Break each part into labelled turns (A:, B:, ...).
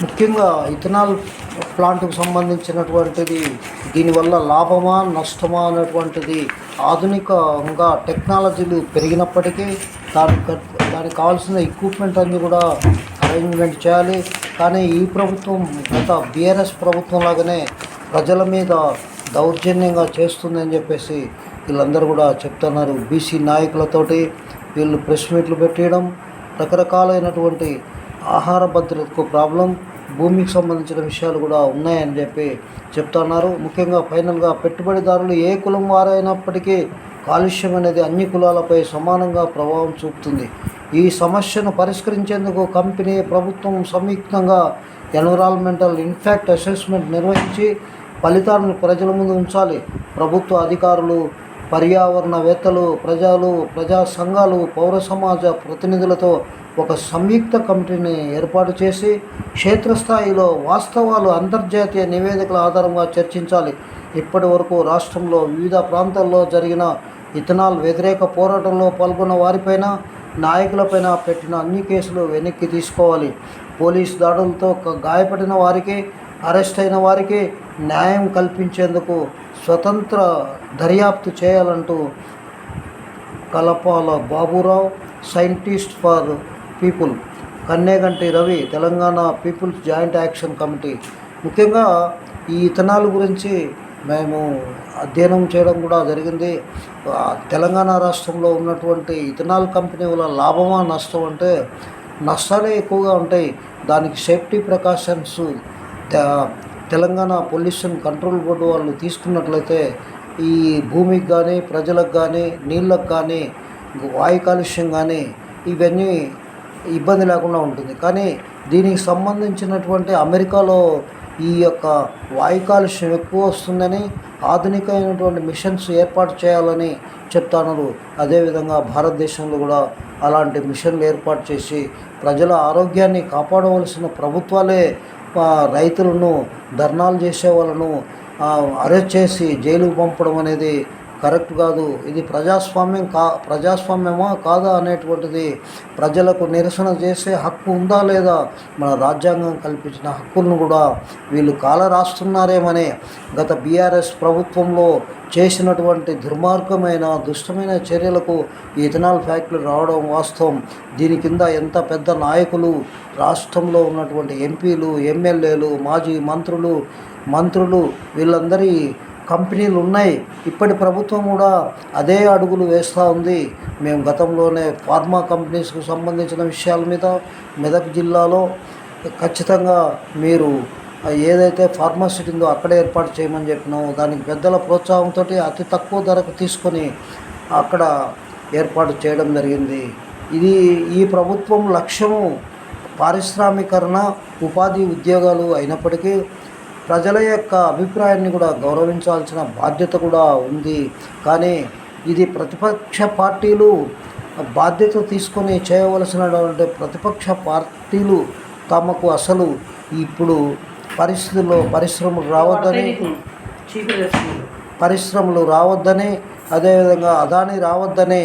A: ముఖ్యంగా ఇథనాల్ ప్లాంట్కు సంబంధించినటువంటిది దీనివల్ల లాభమా నష్టమా అనేటువంటిది ఆధునికంగా టెక్నాలజీలు పెరిగినప్పటికీ దానికి దానికి కావాల్సిన ఎక్విప్మెంట్ అన్నీ కూడా అరేంజ్మెంట్ చేయాలి. కానీ ఈ ప్రభుత్వం గత బీఆర్ఎస్ ప్రభుత్వం లాగానే ప్రజల మీద దౌర్జన్యంగా చేస్తుందని చెప్పేసి వీళ్ళందరూ కూడా చెప్తున్నారు. బీసీ నాయకులతోటి వీళ్ళు ప్రెస్ మీట్లు పెట్టడం రకరకాలైనటువంటి ఆహార భద్రతకు ప్రాబ్లం భూమికి సంబంధించిన విషయాలు కూడా ఉన్నాయని చెప్పి చెప్తున్నారు. ముఖ్యంగా ఫైనల్గా పెట్టుబడిదారులు ఏ కులం వారైనప్పటికీ కాలుష్యం అనేది అన్ని కులాలపై సమానంగా ప్రభావం చూపుతుంది. ఈ సమస్యను పరిష్కరించేందుకు కంపెనీ ప్రభుత్వం సంయుక్తంగా ఎన్విరాన్మెంటల్ ఇన్ఫాక్ట్ అసెస్మెంట్ నిర్వహించి ఫలితాలను ప్రజల ముందు ఉంచాలి. ప్రభుత్వ అధికారులు పర్యావరణవేత్తలు ప్రజలు ప్రజా సంఘాలు పౌర సమాజ ప్రతినిధులతో ఒక సంయుక్త కమిటీని ఏర్పాటు చేసి క్షేత్రస్థాయిలో వాస్తవాలు అంతర్జాతీయ నివేదికల ఆధారంగా చర్చించాలి. ఇప్పటి వరకు రాష్ట్రంలో వివిధ ప్రాంతాల్లో జరిగిన ఇథనాల్ వ్యతిరేక పోరాటంలో పాల్గొన్న వారిపైన నాయకులపైన పెట్టిన అన్ని కేసులు వెనక్కి తీసుకోవాలి. పోలీస్ దాడులతో గాయపడిన వారికి అరెస్ట్ అయిన వారికి న్యాయం కల్పించేందుకు స్వతంత్ర దర్యాప్తు చేయాలంటూ Kalapala Baburao scientist for people. Kanneganti Ravi Telangana people's joint action committee. ముఖ్యంగా ఈ ఇథనాల్ గురించి మేము అధ్యయనం చేయడం కూడా జరిగింది. తెలంగాణ రాష్ట్రంలో ఉన్నటువంటి ఇథనాల్ కంపెనీ వల్ల లాభమా నష్టం అంటే నష్టాలే ఎక్కువగా ఉంటాయి. దానికి safety precautions Telangana pollution control board వాళ్ళు తీసుకున్నట్లయితే ఈ భూమికి కానీ ప్రజలకు కానీ నీళ్ళకు కానీ వాయు కాలుష్యం కానీ ఇవన్నీ ఇబ్బంది లేకుండా ఉంటుంది. కానీ దీనికి సంబంధించినటువంటి అమెరికాలో ఈ యొక్క వాయు కాలుష్యం ఎక్కువ వస్తుందని ఆధునికమైనటువంటి మిషన్స్ ఏర్పాటు చేయాలని చెప్తాను అదేవిధంగా భారతదేశంలో కూడా అలాంటి మిషన్లు ఏర్పాటు చేసి ప్రజల ఆరోగ్యాన్ని కాపాడవలసిన ప్రభుత్వాలే రైతులను ధర్నాలు చేసే వాళ్ళను అరెస్ట్ చేసి జైలుకు పంపడం అనేది కరెక్ట్ కాదు. ఇది ప్రజాస్వామ్యం కా ప్రజాస్వామ్యమా కాదా అనేటువంటిది ప్రజలకు నిరసన చేసే హక్కు ఉందా లేదా? మన రాజ్యాంగం కల్పించిన హక్కులను కూడా వీళ్ళు కాలరాస్తున్నారేమనే గత బీఆర్ఎస్ ప్రభుత్వంలో చేసినటువంటి దుర్మార్గమైన దుష్టమైన చర్యలకు ఈ ఇథనాల్ ఫ్యాక్టరీ రావడం వాస్తవం. దీని కింద ఎంత పెద్ద నాయకులు రాష్ట్రంలో ఉన్నటువంటి ఎంపీలు ఎమ్మెల్యేలు మాజీ మంత్రులు మంత్రులు వీళ్ళందరి కంపెనీలు ఉన్నాయి ఇప్పటి ప్రభుత్వం కూడా అదే అడుగులు వేస్తూ ఉంది. మేము గతంలోనే ఫార్మా కంపెనీస్కు సంబంధించిన విషయాల మీద మెదక్ జిల్లాలో ఖచ్చితంగా మీరు ఏదైతే ఫార్మసిటీ ఉందో అక్కడే ఏర్పాటు చేయమని చెప్పినాము దానికి పెద్దల ప్రోత్సాహంతో అతి తక్కువ ధరకు తీసుకొని అక్కడ ఏర్పాటు చేయడం జరిగింది. ఇది ఈ ప్రభుత్వం లక్ష్యము పారిశ్రామీకరణ ఉపాధి ఉద్యోగాలు అయినప్పటికీ ప్రజల యొక్క అభిప్రాయాన్ని కూడా గౌరవించాల్సిన బాధ్యత కూడా ఉంది. కానీ ఇది ప్రతిపక్ష పార్టీలు బాధ్యత తీసుకొని చేయవలసినటువంటి ప్రతిపక్ష పార్టీలు తమకు అసలు ఇప్పుడు పరిస్థితుల్లో పరిశ్రమలు రావద్దని పరిశ్రమలు రావద్దని అదేవిధంగా అదాని రావద్దనే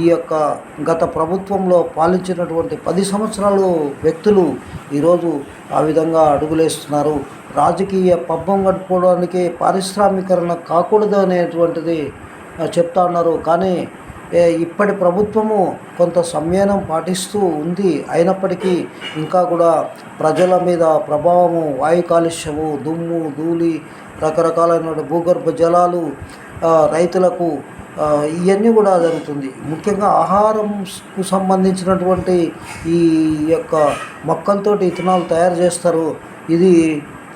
A: ఈ యొక్క గత ప్రభుత్వంలో పాలించినటువంటి పది సంవత్సరాలు వ్యక్తులు ఈరోజు ఆ విధంగా అడుగులేస్తున్నారు. రాజకీయ పబ్బం గడుపుకోవడానికి పారిశ్రామికరణ కాకూడదు అనేటువంటిది చెప్తా ఉన్నారు. కానీ ఇప్పటి ప్రభుత్వము కొంత సంయనం పాటిస్తూ ఉంది. అయినప్పటికీ ఇంకా కూడా ప్రజల మీద ప్రభావము వాయు కాలుష్యము దుమ్ము ధూళి రకరకాలైన భూగర్భ జలాలు రైతులకు ఇవన్నీ కూడా జరుగుతుంది. ముఖ్యంగా ఆహారంకు సంబంధించినటువంటి ఈ యొక్క మొక్కలతోటి ఇథనాల్ తయారు చేస్తారు. ఇది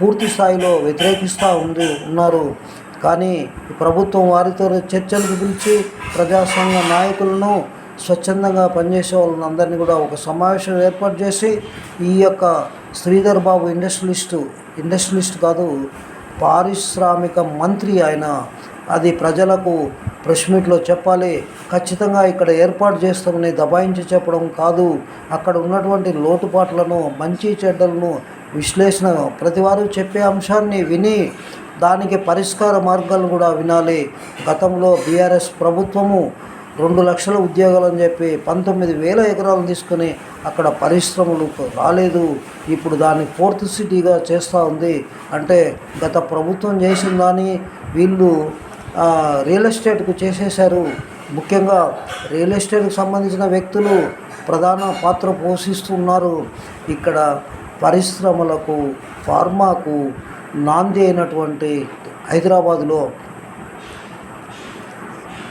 A: పూర్తి స్థాయిలో వ్యతిరేకిస్తూ ఉంది ఉన్నారు. కానీ ప్రభుత్వం వారితో చర్చలకు పిలిచి ప్రజాసంఘ నాయకులను స్వచ్ఛందంగా పనిచేసే వాళ్ళని అందరినీ కూడా ఒక సమావేశం ఏర్పాటు చేసి ఈ యొక్క శ్రీధర్ బాబు ఇండస్ట్రియలిస్టు ఇండస్ట్రియలిస్ట్ కాదు పారిశ్రామిక మంత్రి ఆయన. అది ప్రజలకు ప్రెస్ మీట్లో చెప్పాలి. ఖచ్చితంగా ఇక్కడ ఏర్పాటు చేస్తామని దబాయించి చెప్పడం కాదు. అక్కడ ఉన్నటువంటి లోటుపాట్లను మంచి చెడ్డలను విశ్లేషణ ప్రతివారు చెప్పే అంశాన్ని విని దానికి పరిష్కార మార్గాలు కూడా వినాలి. గతంలో బీఆర్ఎస్ ప్రభుత్వము రెండు లక్షల ఉద్యోగాలు అని చెప్పి పంతొమ్మిది వేల ఎకరాలు తీసుకుని అక్కడ పరిశ్రమలు రాలేదు. ఇప్పుడు దాన్ని ఫోర్త్ సిటీగా చేస్తూ ఉంది. అంటే గత ప్రభుత్వం చేసిన దాన్ని వీళ్ళు రియల్ ఎస్టేట్కు చేసేశారు. ముఖ్యంగా రియల్ ఎస్టేట్కు సంబంధించిన వ్యక్తులు ప్రధాన పాత్ర పోషిస్తున్నారు. ఇక్కడ పరిశ్రమలకు ఫార్మాకు నాంది అయినటువంటి హైదరాబాదులో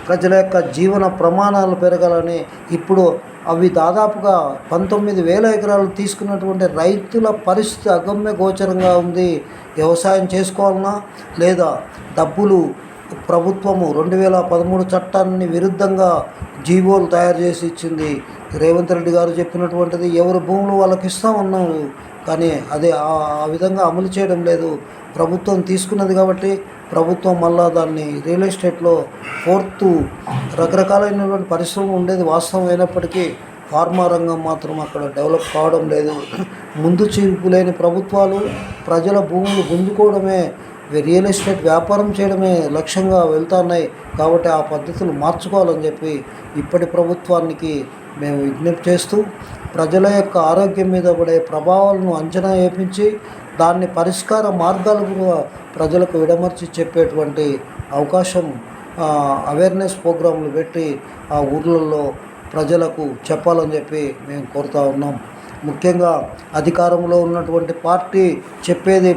A: ప్రజల యొక్క జీవన ప్రమాణాలు పెరగాలని ఇప్పుడు అవి దాదాపుగా పంతొమ్మిది వేల ఎకరాలు తీసుకున్నటువంటి రైతుల పరిస్థితి అగమ్య గోచరంగా ఉంది. వ్యవసాయం చేసుకోవాలన్నా లేదా డబ్బులు ప్రభుత్వము రెండు వేల పదమూడు చట్టాన్ని విరుద్ధంగా జీవోలు తయారు చేసి ఇచ్చింది. రేవంత్ రెడ్డి గారు చెప్పినటువంటిది ఎవరి భూములు వాళ్ళకి ఇస్తామన్నారు కానీ అది ఆ ఆ విధంగా అమలు చేయడం లేదు. ప్రభుత్వం తీసుకున్నది కాబట్టి ప్రభుత్వం మళ్ళా దాన్ని రియల్ ఎస్టేట్లో ఫోర్త్ రకరకాలైనటువంటి పరిశ్రమ ఉండేది. వాస్తవం అయినప్పటికీ ఫార్మా రంగం మాత్రం అక్కడ డెవలప్ కావడం లేదు. ముందు చూపు లేని ప్రభుత్వాలు ప్రజల భూములు గుంజుకోవడమే రియల్ ఎస్టేట్ వ్యాపారం చేయడమే లక్ష్యంగా వెళ్తున్నాయి కాబట్టి ఆ పద్ధతులు మార్చుకోవాలని చెప్పి ఇప్పటి ప్రభుత్వానికి మేము విజ్ఞప్తి చేస్తూ ప్రజల యొక్క ఆరోగ్యం మీద పడే ప్రభావాలను అంచనా వేపించి దాన్ని పరిష్కార మార్గాలు కూడా ప్రజలకు విడమర్చి చెప్పేటువంటి అవకాశం అవేర్నెస్ ప్రోగ్రాంలు పెట్టి ఆ ఊర్లలో ప్రజలకు చెప్పాలని చెప్పి మేము కోరుతా ఉన్నాం. ముఖ్యంగా అధికారంలో ఉన్నటువంటి పార్టీ చెప్పేది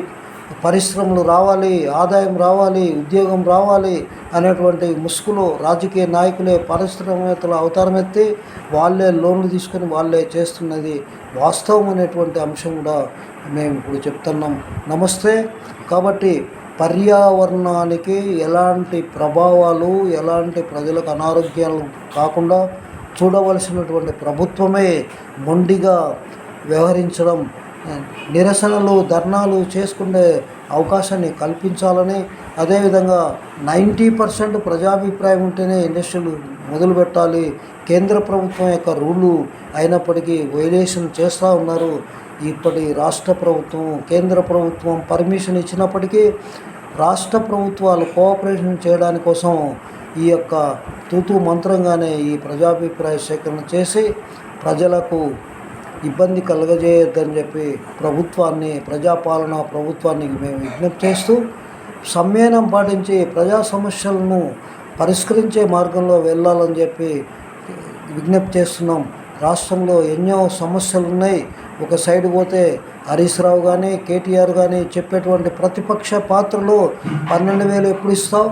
A: పరిశ్రమలు రావాలి ఆదాయం రావాలి ఉద్యోగం రావాలి అనేటువంటి ముసుగులో రాజకీయ నాయకులే పరిశ్రమవేత్తల అవతారం ఎత్తి వాళ్ళే లోన్లు తీసుకొని వాళ్ళే చేస్తున్నది వాస్తవం అనేటువంటి అంశం కూడా మేము ఇప్పుడు చెప్తున్నాం. నమస్తే. కాబట్టి పర్యావరణానికి ఎలాంటి ప్రభావాలు ఎలాంటి ప్రజలకు అనారోగ్యాలు కాకుండా చూడవలసినటువంటి ప్రభుత్వమే మొండిగా వ్యవహరించడం నిరసనలు ధర్నాలు చేసుకునే అవకాశాన్ని కల్పించాలని అదేవిధంగా నైంటీ పర్సెంట్ ప్రజాభిప్రాయం ఉంటేనే ఇండస్ట్రీలు మొదలు పెట్టాలి కేంద్ర ప్రభుత్వం యొక్క రూలు అయినప్పటికీ వైలేషన్ చేస్తూ ఉన్నారు. ఇప్పటి రాష్ట్ర ప్రభుత్వం కేంద్ర ప్రభుత్వం పర్మిషన్ ఇచ్చినప్పటికీ రాష్ట్ర ప్రభుత్వాలు కోఆపరేషన్ చేయడానికి కోసం ఈ యొక్క తూతు మంత్రంగానే ఈ ప్రజాభిప్రాయ సేకరణ చేసి ప్రజలకు ఇబ్బంది కలగజేయొద్దని చెప్పి ప్రభుత్వాన్ని ప్రజాపాలన ప్రభుత్వాన్ని మేము విజ్ఞప్తి చేస్తూ సమ్మేళనం పాటించి ప్రజా సమస్యలను పరిష్కరించే మార్గంలో వెళ్ళాలని చెప్పి విజ్ఞప్తి చేస్తున్నాం. రాష్ట్రంలో ఎన్నో సమస్యలు ఉన్నాయి ఒక సైడ్ పోతే హరీష్ రావు కానీ కేటీఆర్ కానీ చెప్పేటువంటి ప్రతిపక్ష పాత్రలో పన్నెండు వేలు ఎప్పుడు ఇస్తావు?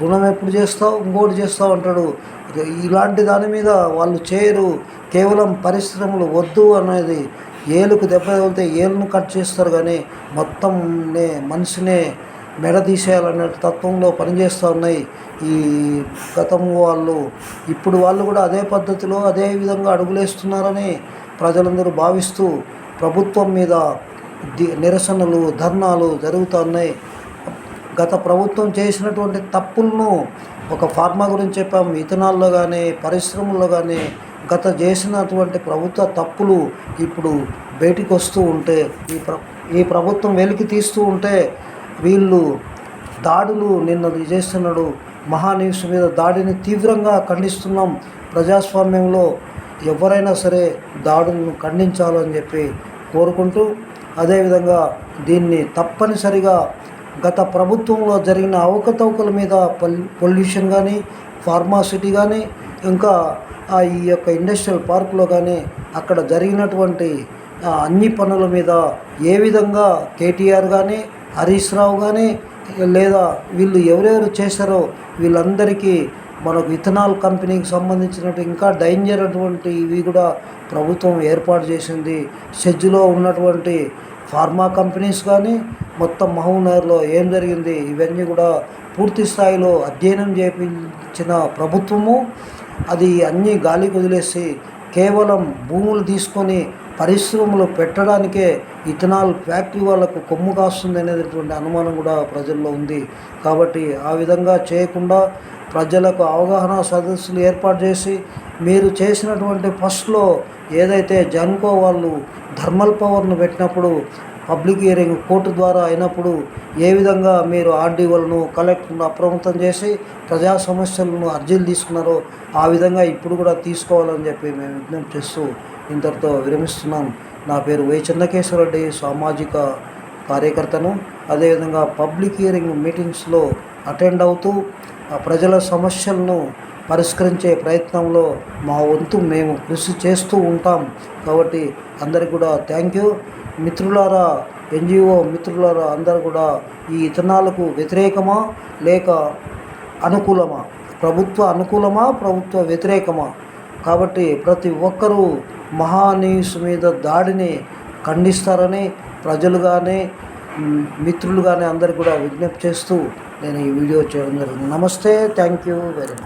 A: రుణం ఎప్పుడు చేస్తావు? ఇంకోటి చేస్తావు అంటాడు. ఇలాంటి దాని మీద వాళ్ళు చేయరు. కేవలం పరిశ్రమలు వద్దు అనేది ఏలుకు దెబ్బ తగిలితే ఏలును కట్ చేస్తారు కానీ మొత్తం మనిషినే మెడ తీసేయాలనే తత్వంలో పనిచేస్తూ ఉన్నాయి. ఈ గతం వాళ్ళు ఇప్పుడు వాళ్ళు కూడా అదే పద్ధతిలో అదే విధంగా అడుగులేస్తున్నారని ప్రజలందరూ భావిస్తూ ప్రభుత్వం మీద నిరసనలు ధర్నాలు జరుగుతున్నాయి గత ప్రభుత్వం చేసినటువంటి తప్పులను ఒక ఫార్మా గురించి చెప్పాము. ఇథనాల్లో కానీ పరిశ్రమల్లో కానీ గత చేసినటువంటి ప్రభుత్వ తప్పులు ఇప్పుడు బయటికి వస్తూ ఉంటే ఈ ప్ర ఈ ప్రభుత్వం వెలికి తీస్తూ ఉంటే వీళ్ళు దాడులు నిన్న చేస్తున్నాడు. మహాన్యూస్ మీద దాడిని తీవ్రంగా ఖండిస్తున్నాం. ప్రజాస్వామ్యంలో ఎవరైనా సరే దాడులను ఖండించాలని చెప్పి కోరుకుంటూ అదేవిధంగా దీన్ని తప్పనిసరిగా గత ప్రభుత్వంలో జరిగిన అవకతవకల మీద పొల్ పొల్యూషన్ కానీ ఫార్మాసిటీ కానీ ఇంకా ఈ యొక్క ఇండస్ట్రియల్ పార్కులో కానీ అక్కడ జరిగినటువంటి అన్ని పనుల మీద ఏ విధంగా కేటీఆర్ కానీ హరీష్ రావు కానీ లేదా వీళ్ళు ఎవరెవరు చేశారో వీళ్ళందరికీ మనకు ఇథనాల్ కంపెనీకి సంబంధించినట్టు ఇంకా డేంజర్ అటువంటి ఇవి కూడా ప్రభుత్వం ఏర్పాటు చేసింది. షెడ్జ్లో ఉన్నటువంటి ఫార్మా కంపెనీస్ కానీ మొత్తం మహబూబ్నగర్లో ఏం జరిగింది ఇవన్నీ కూడా పూర్తి స్థాయిలో అధ్యయనం చేయించిన ప్రభుత్వము అది అన్నీ గాలికి వదిలేసి కేవలం భూములు తీసుకొని పరిశ్రమలు పెట్టడానికే ఇథనాల్ ఫ్యాక్టరీ వాళ్ళకు కొమ్ము కాస్తుంది అనేటటువంటి అనుమానం కూడా ప్రజల్లో ఉంది. కాబట్టి ఆ విధంగా చేయకుండా ప్రజలకు అవగాహన సదస్సులు ఏర్పాటు చేసి మీరు చేసినటువంటి ఫస్ట్లో ఏదైతే జన్కో వాళ్ళు థర్మల్ పవర్ను పెట్టినప్పుడు పబ్లిక్ హియరింగ్ కోర్టు ద్వారా అయినప్పుడు ఏ విధంగా మీరు ఆర్డీఓలను కలెక్టర్ను అప్రమత్తం చేసి ప్రజా సమస్యలను అర్జీలు తీసుకున్నారో ఆ విధంగా ఇప్పుడు కూడా తీసుకోవాలని చెప్పి మేము విజ్ఞప్తి చేస్తూ ఇంతటితో విరమిస్తున్నాం. నా పేరు వై చెన్నకేశ్వరరెడ్డి సామాజిక కార్యకర్తను. అదేవిధంగా పబ్లిక్ హియరింగ్ మీటింగ్స్లో అటెండ్ అవుతూ ప్రజల సమస్యలను పరిష్కరించే ప్రయత్నంలో మా వంతు మేము కృషి చేస్తూ ఉంటాం. కాబట్టి అందరికి కూడా థ్యాంక్ యూ మిత్రులారా ఎన్జిఓ మిత్రులారా అందరు కూడా ఈ ఇథనాలకు వ్యతిరేకమా లేక అనుకూలమా? ప్రభుత్వ అనుకూలమా ప్రభుత్వ వ్యతిరేకమా? కాబట్టి ప్రతి ఒక్కరూ మహానీయుస్ మీద దాడిని ఖండిస్తారని ప్రజలు కానీ మిత్రులు కానీ అందరు కూడా విజ్ఞప్తి చేస్తూ నేను ఈ వీడియో చేయడం జరిగింది. నమస్తే థ్యాంక్ యూ వెరీ మచ్